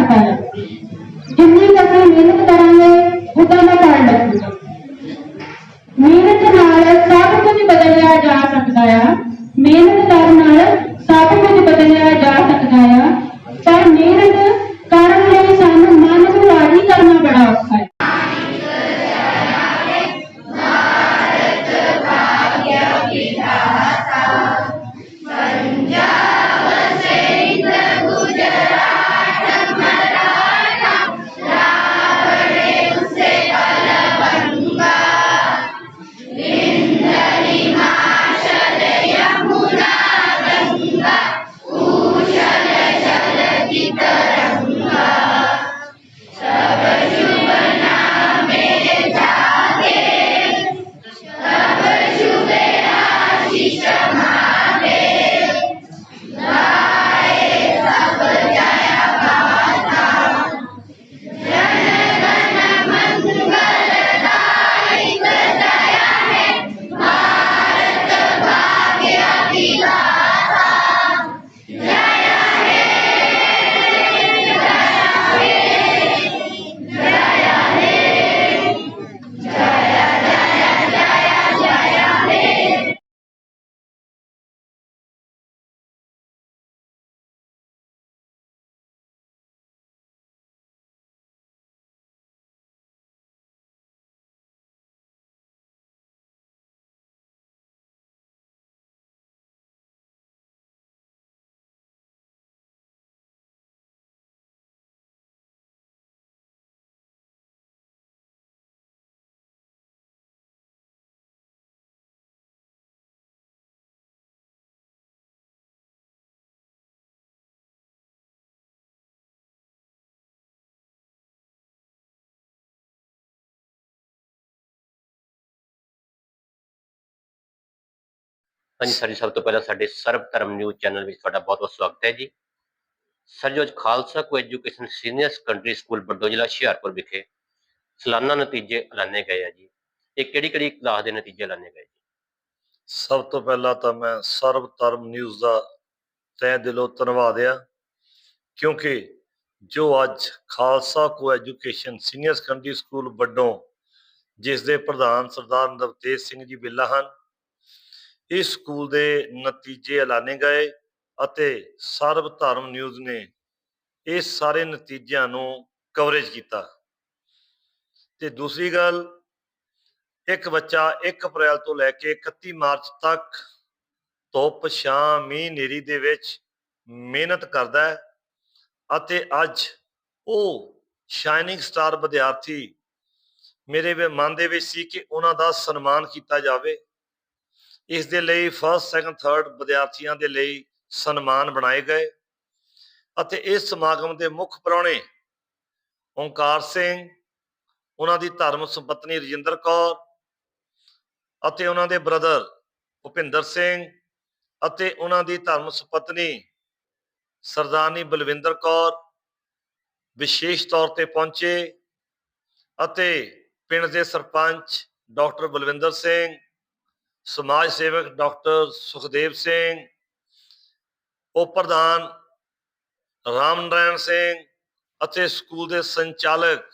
ਹਾਂਜੀ ਸਰ ਜੀ ਸਭ ਤੋਂ ਪਹਿਲਾਂ ਸਾਡੇ ਸਰਬ ਧਰਮ ਨਿਊਜ਼ ਚੈਨਲ ਵਿੱਚ ਤੁਹਾਡਾ ਬਹੁਤ ਬਹੁਤ ਸਵਾਗਤ ਹੈ ਜੀ ਸਰ ਜੋ ਅੱਜ Khalsa co education senior secondary school Bardo ਜ਼ਿਲ੍ਹਾ ਹੁਸ਼ਿਆਰਪੁਰ ਵਿਖੇ ਸਾਲਾਨਾ ਨਤੀਜੇ ਐਲਾਨੇ ਗਏ ਆ ਜੀ ਇਹ ਕਿਹੜੀ ਕਿਹੜੀ ਕਲਾਸ ਦੇ ਨਤੀਜੇ ਐਲਾਨੇ ਗਏ ਜੀ ਸਭ ਤੋਂ ਪਹਿਲਾਂ ਤਾਂ ਮੈਂ ਸਰਬ ਧਰਮ ਨਿਊਜ਼ ਦਾ ਤਹਿ ਦਿਲੋਂ ਧੰਨਵਾਦ ਆ ਕਿਉਂਕਿ ਜੋ ਅੱਜ Khalsa co education senior secondary school ਵੱਡੋਂ ਜਿਸ ਦੇ ਪ੍ਰਧਾਨ ਸਰਦਾਰ ਨਵਤੇਜ ਸਿੰਘ ਜੀ ਬਿੱਲਾ ਹਨ ਇਸ ਸਕੂਲ ਦੇ ਨਤੀਜੇ ਐਲਾਨੇ ਗਏ ਅਤੇ ਸਰਬ ਧਰਮ ਨਿਊਜ਼ ਨੇ ਇਸ ਸਾਰੇ ਨਤੀਜਿਆਂ ਨੂੰ ਕਵਰੇਜ ਕੀਤਾ। ਤੇ ਦੂਸਰੀ ਗੱਲ, ਇੱਕ ਬੱਚਾ 1 ਅਪ੍ਰੈਲ ਤੋਂ ਲੈ ਕੇ 31 ਮਾਰਚ ਤੱਕ ਧੁੱਪ ਛਾਂ ਮੀਂਹ ਨੇਰੀ ਦੇ ਵਿੱਚ ਮਿਹਨਤ ਕਰਦਾ ਹੈ ਅਤੇ ਅੱਜ ਉਹ ਸ਼ਾਈਨਿੰਗ ਸਟਾਰ ਵਿਦਿਆਰਥੀ ਮੇਰੇ ਮਨ ਦੇ ਵਿੱਚ ਸੀ ਕਿ ਉਹਨਾਂ ਦਾ ਸਨਮਾਨ ਕੀਤਾ ਜਾਵੇ। ਇਸ ਦੇ ਲਈ ਫਸਟ ਸੈਕੰਡ ਥਰਡ ਵਿਦਿਆਰਥੀਆਂ ਦੇ ਲਈ ਸਨਮਾਨ ਬਣਾਏ ਗਏ। ਅਤੇ ਇਸ ਸਮਾਗਮ ਦੇ ਮੁੱਖ ਪ੍ਰਾਹੁਣੇ ਓਂਕਾਰ ਸਿੰਘ, ਉਹਨਾਂ ਦੀ ਧਰਮ ਸੰਪਤਨੀ ਰਜਿੰਦਰ ਕੌਰ ਅਤੇ ਉਹਨਾਂ ਦੇ ਬ੍ਰਦਰ ਭੁਪਿੰਦਰ ਸਿੰਘ ਅਤੇ ਉਹਨਾਂ ਦੀ ਧਰਮ ਸੰਪਤਨੀ ਸਰਦਾਰਨੀ ਬਲਵਿੰਦਰ ਕੌਰ ਵਿਸ਼ੇਸ਼ ਤੌਰ ਤੇ ਪਹੁੰਚੇ ਅਤੇ ਪਿੰਡ ਦੇ ਸਰਪੰਚ ਡਾਕਟਰ ਬਲਵਿੰਦਰ ਸਿੰਘ ਸਮਾਜ ਸੇਵਕ ਡਾਕਟਰ ਸੁਖਦੇਵ ਸਿੰਘ, ਉਪ ਪ੍ਰਧਾਨ ਰਾਮ ਨਾਰਾਇਣ ਸਿੰਘ ਅਤੇ ਸਕੂਲ ਦੇ ਸੰਚਾਲਕ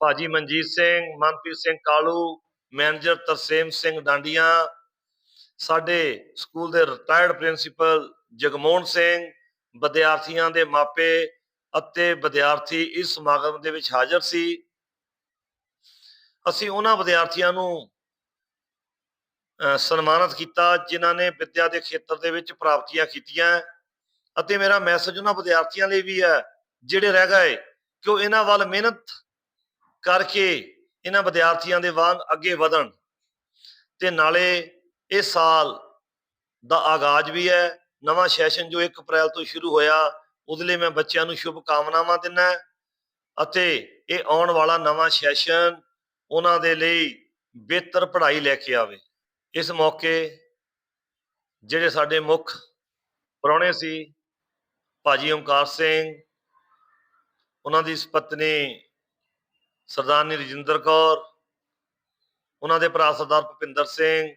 ਭਾਜੀ ਮਨਜੀਤ ਸਿੰਘ, ਮਨਪ੍ਰੀਤ ਸਿੰਘ ਕਾਲੂ, ਮੈਨੇਜਰ ਤਰਸੇਮ ਸਿੰਘ ਡਾਂਡੀਆਂ, ਸਾਡੇ ਸਕੂਲ ਦੇ ਰਿਟਾਇਰਡ ਪ੍ਰਿੰਸੀਪਲ ਜਗਮੋਹਨ ਸਿੰਘ, ਵਿਦਿਆਰਥੀਆਂ ਦੇ ਮਾਪੇ ਅਤੇ ਵਿਦਿਆਰਥੀ ਇਸ ਸਮਾਗਮ ਦੇ ਵਿੱਚ ਹਾਜ਼ਰ ਸੀ। ਅਸੀਂ ਉਹਨਾਂ ਵਿਦਿਆਰਥੀਆਂ ਨੂੰ ਸਨਮਾਨਿਤ ਕੀਤਾ, ਜਿਨ੍ਹਾਂ ਨੇ ਵਿੱਦਿਆ ਦੇ ਖੇਤਰ ਦੇ ਵਿੱਚ ਪ੍ਰਾਪਤੀਆਂ ਕੀਤੀਆਂ। ਅਤੇ ਮੇਰਾ ਮੈਸੇਜ ਉਹਨਾਂ ਵਿਦਿਆਰਥੀਆਂ ਲਈ ਵੀ ਹੈ, ਜਿਹੜੇ ਰਹਿ ਗਏ, ਕਿ ਉਹ ਇਹਨਾਂ ਵੱਲ ਮਿਹਨਤ ਕਰਕੇ ਇਹਨਾਂ ਵਿਦਿਆਰਥੀਆਂ ਦੇ ਵਾਂਗ ਅੱਗੇ ਵਧਣ। ਤੇ ਨਾਲੇ ਇਹ ਸਾਲ ਦਾ ਆਗਾਜ਼ ਵੀ ਹੈ। ਨਵਾਂ ਸੈਸ਼ਨ ਜੋ 1 ਅਪ੍ਰੈਲ ਤੋਂ ਸ਼ੁਰੂ ਹੋਇਆ, ਉਹਦੇ ਲਈ ਮੈਂ ਬੱਚਿਆਂ ਨੂੰ ਸ਼ੁਭ ਕਾਮਨਾਵਾਂ ਦਿੰਦਾ ਅਤੇ ਇਹ ਆਉਣ ਵਾਲਾ ਨਵਾਂ ਸੈਸ਼ਨ ਉਹਨਾਂ ਦੇ ਲਈ ਬਿਹਤਰ ਪੜ੍ਹਾਈ ਲੈ ਕੇ ਆਵੇ। ਇਸ ਮੌਕੇ ਜਿਹੜੇ ਸਾਡੇ ਮੁੱਖ ਪ੍ਰਾਹੁਣੇ ਸੀ, ਭਾਜੀ ਓਮਕਾਰ ਸਿੰਘ, ਉਹਨਾਂ ਦੀ ਪਤਨੀ ਸਰਦਾਰਨੀ ਰਜਿੰਦਰ ਕੌਰ, ਉਹਨਾਂ ਦੇ ਭਰਾ ਸਰਦਾਰ ਭੁਪਿੰਦਰ ਸਿੰਘ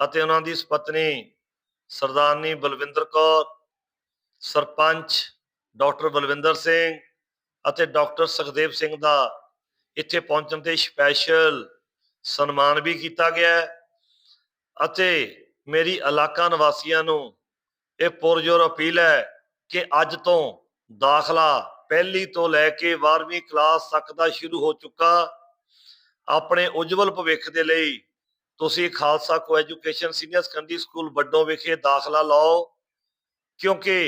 ਅਤੇ ਉਹਨਾਂ ਦੀ ਪਤਨੀ ਸਰਦਾਰਨੀ ਬਲਵਿੰਦਰ ਕੌਰ, ਸਰਪੰਚ ਡਾਕਟਰ ਬਲਵਿੰਦਰ ਸਿੰਘ ਅਤੇ ਡਾਕਟਰ ਸੁਖਦੇਵ ਸਿੰਘ ਦਾ ਇੱਥੇ ਪਹੁੰਚਣ ਤੇ ਸਪੈਸ਼ਲ ਸਨਮਾਨ ਵੀ ਕੀਤਾ ਗਿਆ ਹੈ ਅਤੇ ਮੇਰੀ ਇਲਾਕਾ ਨਿਵਾਸੀਆਂ ਨੂੰ ਇਹ ਪੁਰਜੋਰ ਅਪੀਲ ਹੈ ਕਿ ਅੱਜ ਤੋਂ ਦਾਖਲਾ ਪਹਿਲੀ ਤੋਂ ਲੈ ਕੇ 12ਵੀਂ ਕਲਾਸ ਤੱਕ ਦਾ ਸ਼ੁਰੂ ਹੋ ਚੁੱਕਾ। ਆਪਣੇ ਉਜਵਲ ਭਵਿੱਖ ਦੇ ਲਈ ਤੁਸੀਂ Khalsa co education senior secondary school Waddo ਵਿਖੇ ਦਾਖਲਾ ਲਓ, ਕਿਉਂਕਿ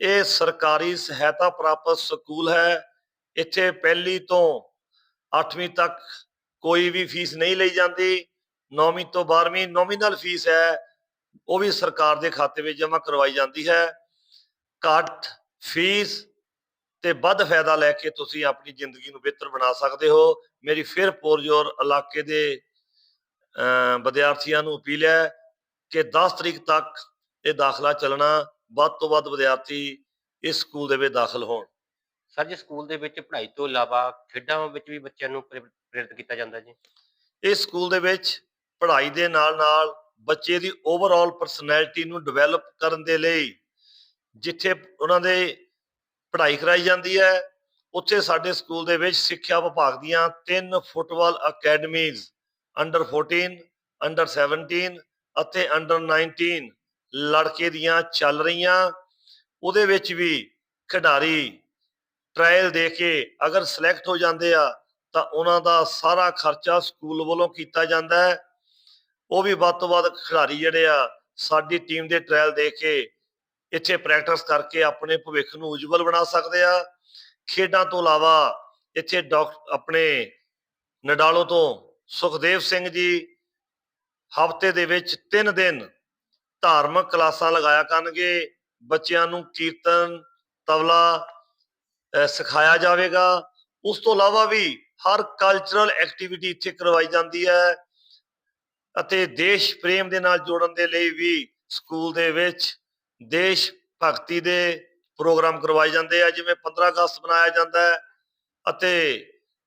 ਇਹ ਸਰਕਾਰੀ ਸਹਾਇਤਾ ਪ੍ਰਾਪਤ ਸਕੂਲ ਹੈ। ਇੱਥੇ ਪਹਿਲੀ ਤੋਂ 8ਵੀਂ ਤੱਕ ਕੋਈ ਵੀ ਫੀਸ ਨਹੀਂ ਲਈ ਜਾਂਦੀ। 9ਵੀਂ ਤੋਂ 12ਵੀਂ ਨੋਮੀਨਲ ਫੀਸ ਹੈ, ਉਹ ਵੀ ਸਰਕਾਰ ਦੇ ਖਾਤੇ ਵਿੱਚ ਜਮ੍ਹਾਂ ਕਰਵਾਈ ਜਾਂਦੀ ਹੈ। ਘੱਟ ਫੀਸ ਤੇ ਵੱਧ ਫਾਇਦਾ ਲੈ ਕੇ ਤੁਸੀਂ ਆਪਣੀ ਜ਼ਿੰਦਗੀ ਨੂੰ ਬਿਹਤਰ ਬਣਾ ਸਕਦੇ ਹੋ। ਮੇਰੀ ਫਿਰ ਪੋਰਜ਼ੋਰ ਇਲਾਕੇ ਦੇ ਵਿਦਿਆਰਥੀਆਂ ਨੂੰ ਅਪੀਲ ਹੈ ਕਿ 10 ਤਰੀਕ ਤੱਕ ਇਹ ਦਾਖਲਾ ਚੱਲਣਾ, ਵੱਧ ਤੋਂ ਵੱਧ ਵਿਦਿਆਰਥੀ ਇਸ ਸਕੂਲ ਦੇ ਵਿੱਚ ਦਾਖਲ ਹੋਣ। ਸਰ ਜੀ, ਸਕੂਲ ਦੇ ਵਿੱਚ ਪੜ੍ਹਾਈ ਤੋਂ ਇਲਾਵਾ ਖੇਡਾਂ ਵਿੱਚ ਵੀ ਬੱਚਿਆਂ ਨੂੰ ਪ੍ਰੇਰ- ਪ੍ਰੇਰਿਤ ਕੀਤਾ ਜਾਂਦਾ ਜੀ? ਇਸ ਸਕੂਲ ਦੇ ਵਿੱਚ ਪੜ੍ਹਾਈ ਦੇ ਨਾਲ ਨਾਲ ਬੱਚੇ ਦੀ ਓਵਰਆਲ ਪਰਸਨੈਲਿਟੀ ਨੂੰ ਡਿਵੈਲਪ ਕਰਨ ਦੇ ਲਈ ਜਿੱਥੇ ਉਹਨਾਂ ਦੇ ਪੜ੍ਹਾਈ ਕਰਾਈ ਜਾਂਦੀ ਹੈ, ਉੱਥੇ ਸਾਡੇ ਸਕੂਲ ਦੇ ਵਿੱਚ ਸਿੱਖਿਆ ਵਿਭਾਗ ਦੀਆਂ ਤਿੰਨ ਫੁੱਟਬਾਲ ਅਕੈਡਮੀਜ਼ ਅੰਡਰ 14 ਅੰਡਰ 17 ਅਤੇ ਅੰਡਰ 19 ਲੜਕੇ ਦੀਆਂ ਚੱਲ ਰਹੀਆਂ। ਉਹਦੇ ਵਿੱਚ ਵੀ ਖਿਡਾਰੀ ਟ੍ਰਾਇਲ ਦੇ ਕੇ ਅਗਰ ਸਿਲੈਕਟ ਹੋ ਜਾਂਦੇ ਆ, ਤਾਂ ਉਹਨਾਂ ਦਾ ਸਾਰਾ ਖਰਚਾ ਸਕੂਲ ਵੱਲੋਂ ਕੀਤਾ ਜਾਂਦਾ ਹੈ। ਉਹ ਵੀ ਵੱਧ ਤੋਂ ਵੱਧ ਖਿਡਾਰੀ ਜਿਹੜੇ ਆ, ਸਾਡੀ ਟੀਮ ਦੇ ਟ੍ਰਾਇਲ ਦੇ ਕੇ ਇੱਥੇ ਪ੍ਰੈਕਟਿਸ ਕਰਕੇ ਆਪਣੇ ਭਵਿੱਖ ਨੂੰ ਉਜਵਲ ਬਣਾ ਸਕਦੇ ਆ। ਖੇਡਾਂ ਤੋਂ ਇਲਾਵਾ ਇੱਥੇ ਡਾਕ ਆਪਣੇ ਨਡਾਲੋ ਤੋਂ ਸੁਖਦੇਵ ਸਿੰਘ ਜੀ ਹਫ਼ਤੇ ਦੇ ਵਿੱਚ 3 ਦਿਨ ਧਾਰਮਿਕ ਕਲਾਸਾਂ ਲਗਾਇਆ ਕਰਨਗੇ। ਬੱਚਿਆਂ ਨੂੰ ਕੀਰਤਨ, ਤਬਲਾ ਸਿਖਾਇਆ ਜਾਵੇਗਾ। ਉਸ ਤੋਂ ਇਲਾਵਾ ਵੀ ਹਰ ਕਲਚਰਲ ਐਕਟੀਵਿਟੀ ਇੱਥੇ ਕਰਵਾਈ ਜਾਂਦੀ ਹੈ ਅਤੇ ਦੇਸ਼ ਪ੍ਰੇਮ ਦੇ ਨਾਲ ਜੋੜਨ ਦੇ ਲਈ ਵੀ ਸਕੂਲ ਦੇ ਵਿੱਚ ਦੇਸ਼ ਭਗਤੀ ਦੇ ਪ੍ਰੋਗਰਾਮ ਕਰਵਾਏ ਜਾਂਦੇ ਆ, ਜਿਵੇਂ 15 ਅਗਸਤ ਮਨਾਇਆ ਜਾਂਦਾ ਹੈ ਅਤੇ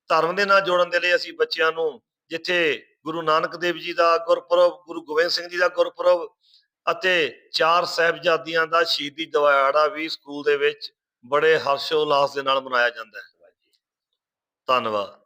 ਧਰਮ ਦੇ ਨਾਲ ਜੋੜਨ ਦੇ ਲਈ ਅਸੀਂ ਬੱਚਿਆਂ ਨੂੰ ਜਿੱਥੇ ਗੁਰੂ ਨਾਨਕ ਦੇਵ ਜੀ ਦਾ ਗੁਰਪੁਰਬ, ਗੁਰੂ ਗੋਬਿੰਦ ਸਿੰਘ ਜੀ ਦਾ ਗੁਰਪੁਰਬ ਅਤੇ ਚਾਰ ਸਾਹਿਬਜ਼ਾਦਿਆਂ ਦਾ ਸ਼ਹੀਦੀ ਦਿਹਾੜਾ ਵੀ ਸਕੂਲ ਦੇ ਵਿੱਚ ਬੜੇ ਹਰਸ਼ੋ ਉਲਾਸ ਦੇ ਨਾਲ ਮਨਾਇਆ ਜਾਂਦਾ ਹੈ। ਧੰਨਵਾਦ।